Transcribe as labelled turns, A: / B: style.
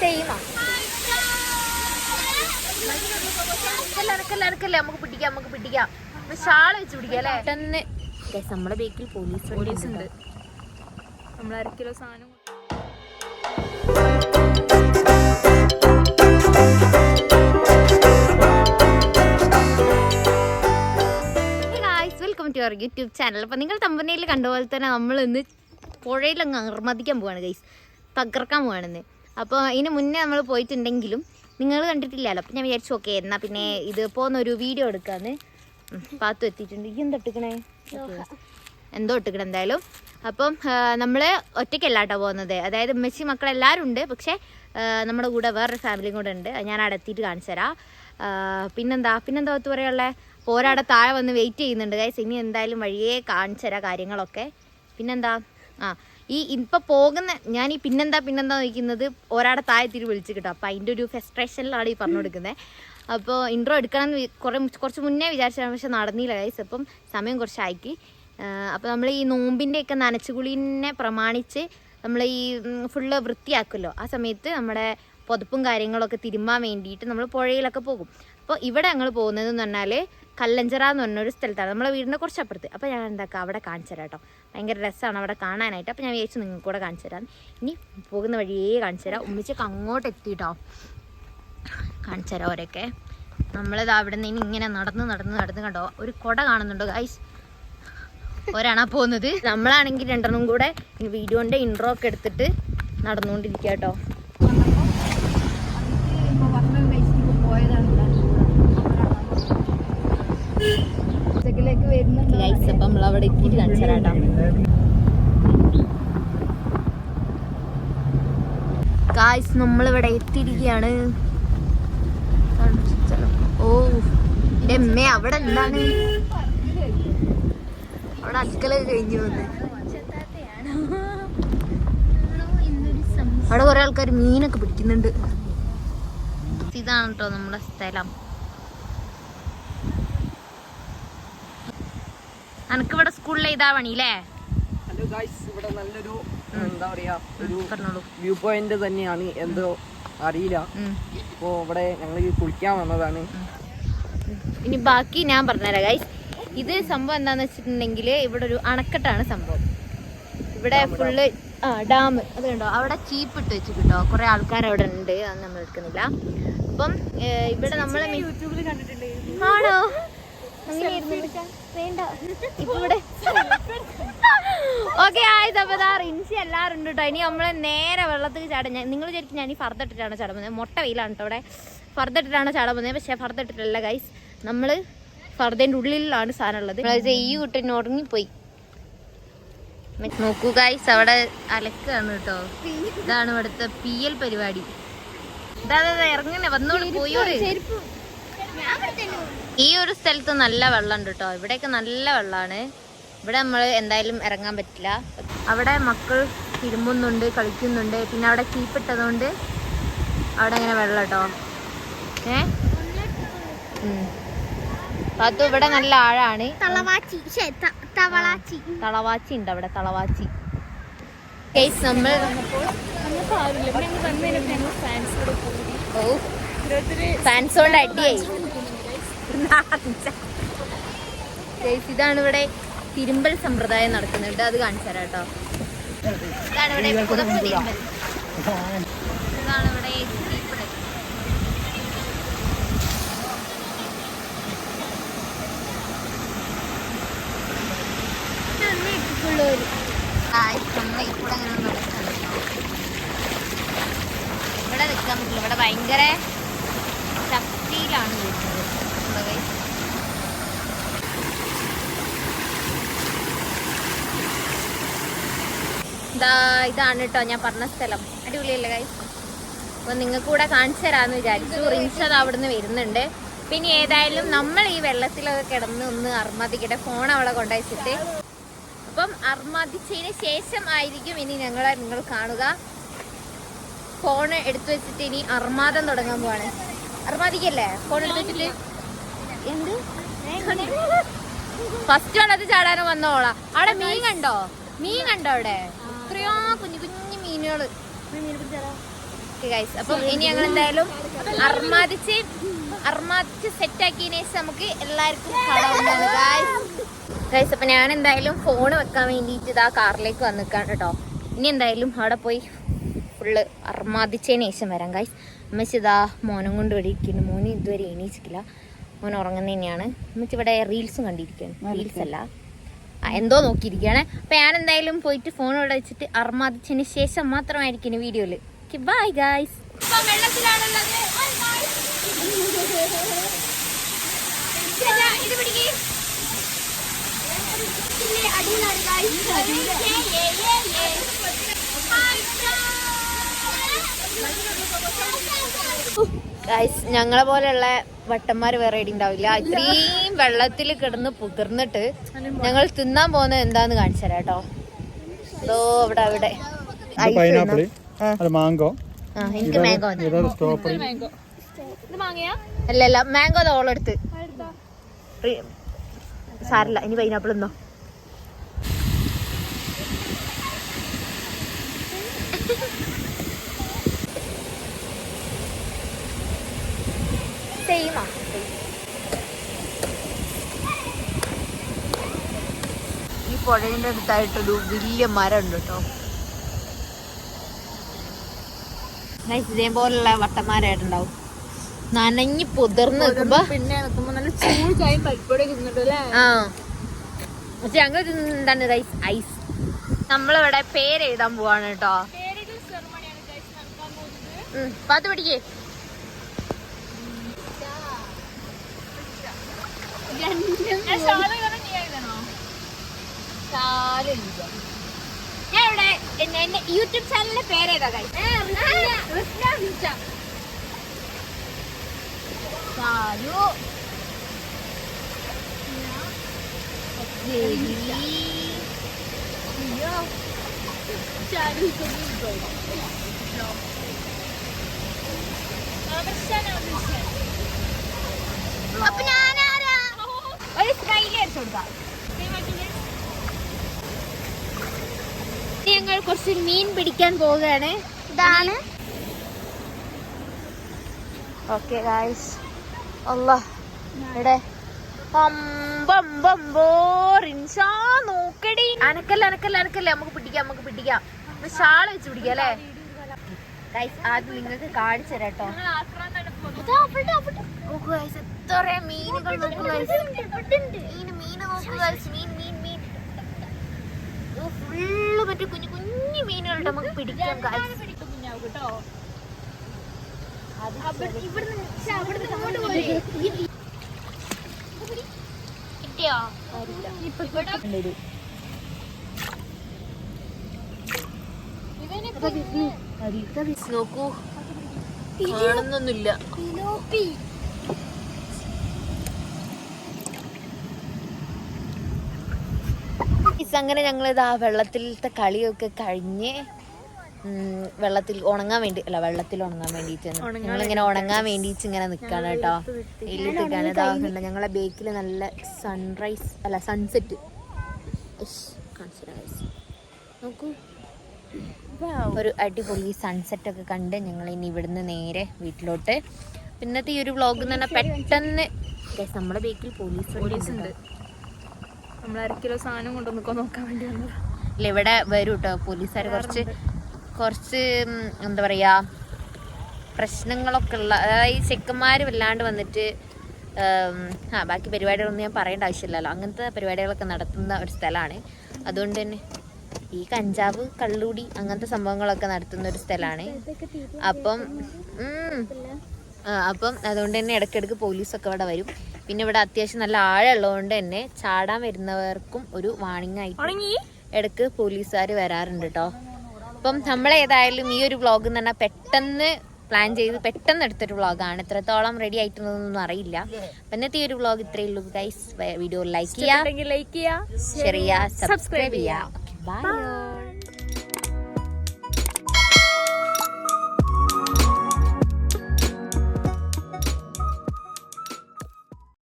A: സെയിമാ. ഇറക്കല്ല ഇറക്കല്ലേ നമുക്ക് പിടിക്കാം നമുക്ക് പിടിക്കാം. ഷാൾ വെച്ച് പിടിക്കാം അല്ലേ? പെട്ടെന്ന്. Guys, നമ്മുടെ ബേക്കിൽ പോലീസ് പോലീസ് ഉണ്ട്.
B: നമ്മൾ അര കിലോ സാധനം
A: welcome to our YouTube channel അപ്പോൾ നിങ്ങൾ തമ്പനയിൽ കണ്ട പോലെ തന്നെ നമ്മൾ ഇന്ന് പുഴയിലങ്ങ് അർമതിക്കാൻ പോവാണ് ഗൈസ് തകർക്കാൻ പോവാണെന്ന് അപ്പോൾ ഇതിന് മുന്നേ നമ്മൾ പോയിട്ടുണ്ടെങ്കിലും നിങ്ങൾ കണ്ടിട്ടില്ലല്ലോ. അപ്പം ഞാൻ വിചാരിച്ചു ഓക്കെ എന്നാൽ പിന്നെ ഇത് പോകുന്നൊരു വീഡിയോ എടുക്കാന്ന്. പാത്തു എത്തിയിട്ടുണ്ട്. ഈ എന്താ ഇട്ടിക്കണേ? എന്തോ ഇട്ടിക്കണം എന്തായാലും. അപ്പം നമ്മൾ ഒറ്റയ്ക്കല്ല കേട്ടോ പോകുന്നത്. അതായത് ഉമ്മച്ചി മക്കളെല്ലാവരും ഉണ്ട്. പക്ഷേ നമ്മുടെ കൂടെ വേറൊരു ഫാമിലിയും കൂടെ ഉണ്ട്. ഞാൻ അവിടെ എത്തിയിട്ട് കാണിച്ചു തരാം. പിന്നെന്താ? പിന്നെന്താ ഒത്തു പറയാനുള്ളത് പോരാടെ താഴെ വന്ന് വെയിറ്റ് ചെയ്യുന്നുണ്ട്. ഗൈസ് ഇനി എന്തായാലും വഴിയേ കാണിച്ചു തരാം കാര്യങ്ങളൊക്കെ. പിന്നെന്താ? ആ ഈ ഇപ്പം പോകുന്ന ഞാൻ ഈ പിന്നെന്താ പിന്നെന്താ നോക്കുന്നത് ഒരാടെ താഴെ തിരി വിളിച്ച് കിട്ടും. അപ്പം അതിന്റെ ഒരു ഫെസ്ട്രേഷനിലാണ് ഈ പറഞ്ഞു കൊടുക്കുന്നത് അപ്പോൾ ഇൻട്രോ എടുക്കണം എന്ന് കുറേ കുറച്ച് മുന്നേ വിചാരിച്ചാണ് പക്ഷെ നടന്നില്ല ഗൈസ് അപ്പം സമയം കുറച്ചാക്കി അപ്പോൾ നമ്മൾ ഈ നോമ്പിന്റെയൊക്കെ നനച്ചുകുളിനെ പ്രമാണിച്ച് നമ്മൾ ഈ ഫുള്ള് വൃത്തിയാക്കുമല്ലോ ആ സമയത്ത് നമ്മുടെ പുതപ്പും കാര്യങ്ങളൊക്കെ തിരുമ്മാൻ വേണ്ടിയിട്ട് നമ്മൾ പുഴയിലൊക്കെ പോകും. അപ്പോൾ ഇവിടെ ഞങ്ങൾ പോകുന്നത് എന്ന് പറഞ്ഞാൽ കല്ലഞ്ചറ എന്ന് പറഞ്ഞൊരു സ്ഥലത്താണ്. നമ്മളെ വീടിന്റെ കുറച്ച് അപ്പുറത്ത് അപ്പോൾ ഞാൻ എന്താക്കാം അവിടെ കാണിച്ചു തരാം കേട്ടോ. ഭയങ്കര രസമാണ് അവിടെ കാണാനായിട്ട്. അപ്പോൾ ഞാൻ വിചാരിച്ചു നിങ്ങൾക്ക് കൂടെ കാണിച്ചു തരാം. ഇനി പോകുന്ന വഴിയേ കാണിച്ചു തരാം. ഉമ്മിച്ചൊക്കെ അങ്ങോട്ട് എത്തിയിട്ടോ കാണിച്ചു തരാം അവരൊക്കെ നമ്മളിത് അവിടെ നിന്ന് ഇങ്ങനെ നടന്ന് നടന്ന് നടന്ന് കണ്ടോ? ഒരു കുട കാണുന്നുണ്ടോ ഗൈസ് ഒരാണാ പോകുന്നത്. നമ്മളാണെങ്കിൽ രണ്ടെണ്ണം കൂടെ വീഡിയോന്റെ ഇൻട്രോ ഒക്കെ എടുത്തിട്ട് നടന്നുകൊണ്ടിരിക്കുക കേട്ടോ
B: ഉച്ചക്കിലേക്ക് വരുന്നുണ്ടോ
A: അവിടെ എത്തിയിട്ട് ഗായ്സ് നമ്മളിവിടെ എത്തിയിരിക്കുകയാണ്. ഓ എമ്മേ അവിടെ എന്താണ്? അവിടെ അടുക്കള കഴിഞ്ഞു അവിടെ കുറെ ആൾക്കാർ മീനൊക്കെ പിടിക്കുന്നുണ്ട്. ഇതാണ് കേട്ടോ നമ്മുടെ സ്ഥലം. അനക്കിവിടെ സ്കൂളിലെ ഇതാ പണിയില്ലേ?
C: ഹലോ ഗായ്സ് ഇവിടെ നല്ലൊരു എന്താ പറയാ ഒരു
A: പറഞ്ഞോളൂ.
C: വ്യൂ പോയിന്റ് തന്നെയാണ്. എന്തോ അറിയില്ല. അപ്പോ ഇവിടെ ഞങ്ങൾ കുളിക്കാൻ വന്നതാണ്.
A: ഇനി ബാക്കി ഞാൻ പറഞ്ഞുതരാം ഗൈസ് ഇത് സംഭവം എന്താന്ന് വെച്ചിട്ടുണ്ടെങ്കിൽ ഇവിടെ ഒരു അണക്കെട്ടാണ് സംഭവം. ഇവിടെ ഫുള്ള് ആ ഡാം അത് കണ്ടോ? അവിടെ ചീപ്പ് ഇട്ട് വെച്ച് കിട്ടോ കുറെ ആൾക്കാർ അവിടെ ഉണ്ട് അത് നമ്മൾ എടുക്കുന്നില്ല. അപ്പം ഇവിടെ നമ്മൾ
B: യൂട്യൂബിൽ
A: വേണ്ട. ഇപ്പൊ ഇവിടെ. ഓക്കെ ആയത് അപ്പൊ റിൻസി എല്ലാവരും ഉണ്ട് കേട്ടോ ഇനി നമ്മൾ നേരെ വെള്ളത്തിൽ ചാടും. നിങ്ങൾ വിചാരിക്കും ഞാൻ ഈ ഫർദ് ഇട്ടിട്ടാണ് ചാടുന്നത് പോകുന്നത്. മുട്ട വെയിലാണ് കേട്ടോ അവിടെ ഫർദ് ഇട്ടിട്ടാണ് ചാടാൻ പക്ഷെ ഫർദ് ഇട്ടിട്ടല്ല ഗൈസ് നമ്മൾ ഫർദേന്റെ ഉള്ളിലാണ് സാധനം ഉള്ളത്. ഈ ഈ കുട്ടിന് ഉറങ്ങിപ്പോയി. നോക്കൂ ഗൈസ് അവിടെ അലക്കാണ് കേട്ടോ ഇതാണ് ഇവിടുത്തെ പി എൽ പരിപാടി. ഇതാ ഇറങ്ങണേ വന്നോളൂ പോയോളൂ ഈ ഒരു സ്ഥലത്ത് നല്ല വെള്ളമുണ്ട് കേട്ടോ. ഇവിടെയൊക്കെ നല്ല വെള്ളമാണ്. ഇവിടെ നമ്മൾ എന്തായാലും ഇറങ്ങാൻ പറ്റില്ല. അവിടെ മക്കൾ തിരുമ്പുന്നുണ്ട് കളിക്കുന്നുണ്ട്. പിന്നെ അവിടെ ചീപ്പിട്ടതുകൊണ്ട് അവിടെ ഇങ്ങനെ വെള്ളം കേട്ടോ. ഏ? ഉം. ഇവിടെ നല്ല ആഴാണ്.
D: തളവാച്ചി.
A: ഉണ്ട് അവിടെ തളവാച്ചി. നമ്മൾ ഓ ഫാൻസോണ്ട് അടിയായി. ഇതാണ് ഇവിടെ തിരുമ്പൽ സമ്പ്രദായം നടക്കുന്നുണ്ട്. അത് കാണിച്ചു തരാം കേട്ടോ. ഇതാണ് ഇവിടെ പുതപ്പ് തിരുമ്പൽ. ഇതാണ് ഇവിടെ ഇവിടെ നിൽക്കാൻ പറ്റില്ല. ഇവിടെ ഭയങ്കര ഇതാ ഇതാണ് കേട്ടോ ഞാൻ പറഞ്ഞ സ്ഥലം. അടിപൊളിയല്ലേ ഗൈസ് അപ്പോൾ നിങ്ങൾക്ക് കൂടെ കാണിച്ചു തരാമെന്ന് വിചാരിച്ചു. റിൻഷത് അവിടുന്ന് വരുന്നുണ്ട്. പിന്നെ ഏതായാലും നമ്മൾ ഈ വെള്ളത്തിലൊക്കെ കിടന്ന് ഒന്ന് അർമാദിക്കട്ടെ. ഫോൺ അവളെ കൊണ്ടുവച്ചിട്ട് അപ്പം അർമാദിച്ചതിന് ശേഷം ആയിരിക്കും ഇനി ഞങ്ങളെ നിങ്ങൾ കാണുക. ഫോൺ എടുത്തു വെച്ചിട്ട് ഇനി അർമാദം തുടങ്ങാൻ പോവാണ്. അർമാദിക്കല്ലേ? ഫോൺ എടുത്തു വെച്ചിട്ട്? എന്ത്? ഫസ്റ്റ് വെള്ളത്തിൽ ചാടാനും വന്നോളാം അവിടെ മീൻ കണ്ടോ? മീൻ കണ്ടോ അവിടെ? എത്രയോ കുഞ്ഞു കുഞ്ഞു മീനുകൾ. ഗൈസ് അപ്പം ഇനി ഞങ്ങൾ എന്തായാലും അർമാദിച്ച് അർമാദിച്ച് സെറ്റ് ആക്കിയതിനു ശേഷം നമുക്ക് എല്ലാവർക്കും കാണാവുന്നതാണ് ഗൈസ് ഗൈസ് അപ്പം ഞാൻ എന്തായാലും ഫോൺ വെക്കാൻ വേണ്ടിയിട്ട് ഇതാ കാറിലേക്ക് വന്നിക്കാണ് കേട്ടോ. ഇനി എന്തായാലും അവിടെ പോയി ഫുള്ള് അർമാദിച്ചതിന് ശേഷം വരാം ഗൈസ് അമ്മച്ചി ഇതാ മോനം കൊണ്ട് ഇവിടെ ഇരിക്കുന്നു. മോന് ഇതുവരെ എണീച്ചിട്ടില്ല. മോൻ ഉറങ്ങുന്നതന്നെയാണ് അമ്മച്ച് ഇവിടെ റീൽസും കണ്ടിരിക്കുകയാണ് റീൽസ് അല്ല. എന്തോ നോക്കിയിരിക്കുകയാണ്. അപ്പൊ ഞാൻ എന്തായാലും പോയിട്ട് ഫോൺ ഇവിടെ വെച്ചിട്ട് അർമാദിച്ചതിന് ശേഷം മാത്രമായിരിക്കും വീഡിയോയിൽ ബൈ ഗായ്സ് ഇത് പിടിക്കേ. ഗൈസ് ഞങ്ങളെ പോലെയുള്ള വട്ടന്മാര് വേറെ ഇടി ഉണ്ടാവില്ല. ഇത്രയും വെള്ളത്തിൽ കിടന്ന് പുതിർന്നിട്ട് ഞങ്ങൾ തിന്നാൻ പോകുന്നത് എന്താന്ന് കാണിച്ചു തരാം കേട്ടോ. അതോ അവിടെ അവിടെ
E: പൈനാപ്പിൾ. അത് മാങ്കോ
A: ആ എനിക്ക് മാംഗോ മതി
E: ഇതാണ് സ്ട്രോബെറി
B: മാംഗോ ഇത് വാങ്ങിയാ
A: അല്ല അല്ല മാംഗോ ഓളെടുത്ത് സാരില്ല ഇനി പൈനാപ്പിൾ എന്നോ സെയിമാ ഈ പുഴയുടെ അടുത്തായിട്ടൊരു വലിയ മരം ഉണ്ട് കേട്ടോ ഇതേപോലുള്ള വട്ടന്മാരായിട്ടുണ്ടാവും. നനഞ്ഞ് പുതിർന്ന് നിൽക്കുമ്പോ
B: പിന്നെ നിൽക്കുമ്പോ നല്ല ചൂട് ചായ പരിപ്പോടെ തിന്നിട്ട് അല്ലേ?
A: ആ. പക്ഷെ ഞങ്ങൾ എന്താണ് ഐസ് ഐസ് നമ്മളിവിടെ പേര് എഴുതാൻ പോവാണ് കേട്ടോ. പാത്ത് പിടിക്കേ.
B: ഞാൻ
A: ഇവിടെ എന്റെ യൂട്യൂബ് ചാനലിന്റെ പേരേതാ.
D: അപ്പൊ ഞാനാരാ
A: ഒരു സ്മൈലി അടിച്ചു കൊടുക്കാം. ഞങ്ങൾ കുറച്ച് മീൻ പിടിക്കാൻ പോവുകയാണ്.
D: ഇതാണ്.
A: ഓക്കെ ഗായ്സ് അല്ല ഇവിടെ നോക്കടി. അനക്കല്ല അനക്കല്ല അനക്കല്ല? നമുക്ക് പിടിക്കാം നമുക്ക് പിടിക്കാം. ഷാൾ വെച്ച് പിടിക്കാം അല്ലേ? ഗൈസ് ആദ്യം നിങ്ങൾക്ക് കാണിച്ചു തരാം കേട്ടോ നോക്കൂ ഗൈസ് എത്ര മീനുകൾ നോക്കൂ ഗൈസ് മീൻ മീൻ നോക്കൂ ഗൈസ് മീൻ മീൻ മീൻ. ഫുള്ള് മറ്റേ കുഞ്ഞു കുഞ്ഞു മീനുകളുണ്ട് നമുക്ക് പിടിക്കാം കിട്ടിയോ നോക്കൂ. കാണുന്നൊന്നുമില്ല. അങ്ങനെ ഞങ്ങൾ ഇതാ വെള്ളത്തിലത്തെ കളിയൊക്കെ കഴിഞ്ഞ് വെള്ളത്തിൽ ഉണങ്ങാൻ വേണ്ടി അല്ല വെള്ളത്തിൽ ഉണങ്ങാൻ വേണ്ടിയിട്ട് ഞങ്ങളിങ്ങനെ ഉണങ്ങാൻ വേണ്ടിട്ട് ഇങ്ങനെ നിക്കാണ് കേട്ടോ. കണ്ടോ ഞങ്ങളെ ബേക്കിൽ നല്ല സൺറൈസ് അല്ല സൺസെറ്റ് നോക്കൂ. ഒരു അടിപൊളി സൺസെറ്റ് ഒക്കെ കണ്ട് ഞങ്ങൾ ഇനി ഇവിടുന്ന് നേരെ വീട്ടിലോട്ട്. പിന്നത്തെ ഈ ഒരു വ്ളോഗ് എന്ന് പറഞ്ഞാൽ പെട്ടെന്ന് നമ്മുടെ ബേക്കിൽ പോലീസ്
B: പോലീസ് ഉണ്ട്. നമ്മൾ അര കിലോ സാധനം കൊണ്ടുവന്നിക്കോ നോക്കാൻ വേണ്ടി വന്നു
A: ഇല്ല ഇവിടെ വരും കേട്ടോ പോലീസുകാർ കുറച്ച് കുറച്ച് എന്താ പറയാ പ്രശ്നങ്ങളൊക്കെ ഉള്ള അതായത് ചെക്കന്മാർ വല്ലാണ്ട് വന്നിട്ട് ആ ബാക്കി പരിപാടികളൊന്നും ഞാൻ പറയേണ്ട ആവശ്യമില്ലല്ലോ. അങ്ങനത്തെ പരിപാടികളൊക്കെ നടത്തുന്ന ഒരു സ്ഥലമാണ്. അതുകൊണ്ട് തന്നെ ഈ കഞ്ചാവ് കള്ളുടി അങ്ങനത്തെ സംഭവങ്ങളൊക്കെ നടത്തുന്ന ഒരു സ്ഥലമാണ്. അപ്പം അപ്പം അതുകൊണ്ട് തന്നെ ഇടയ്ക്കിടയ്ക്ക് പോലീസൊക്കെ ഇവിടെ വരും. പിന്നെ ഇവിടെ അത്യാവശ്യം നല്ല ആഴമുള്ളതുകൊണ്ട് തന്നെ ചാടാൻ വരുന്നവർക്കും ഒരു വാണിംഗ് ആയിട്ട്
B: ഇടയ്ക്ക്
A: ഇടയ്ക്ക് പോലീസുകാർ വരാറുണ്ട് കേട്ടോ അപ്പം നമ്മളേതായാലും ഈ ഒരു വ്ളോഗ് എന്ന് പറഞ്ഞാൽ പെട്ടെന്ന് പ്ലാൻ ചെയ്ത് പെട്ടെന്ന് എടുത്തൊരു വ്ളോഗാണ് എത്രത്തോളം റെഡി ആയിട്ടുള്ളതൊന്നും അറിയില്ല. അപ്പം ഇന്നത്തെ ഈ ഒരു വ്ളോഗ് ഇത്രയേ ഉള്ളൂ ഗൈസ് വീഡിയോ ലൈക്ക് ചെയ്യുക
B: ലൈക്ക് ചെയ്യുക
A: ഷെയർ ചെയ്യുക സബ്സ്ക്രൈബ് ചെയ്യുക ബൈ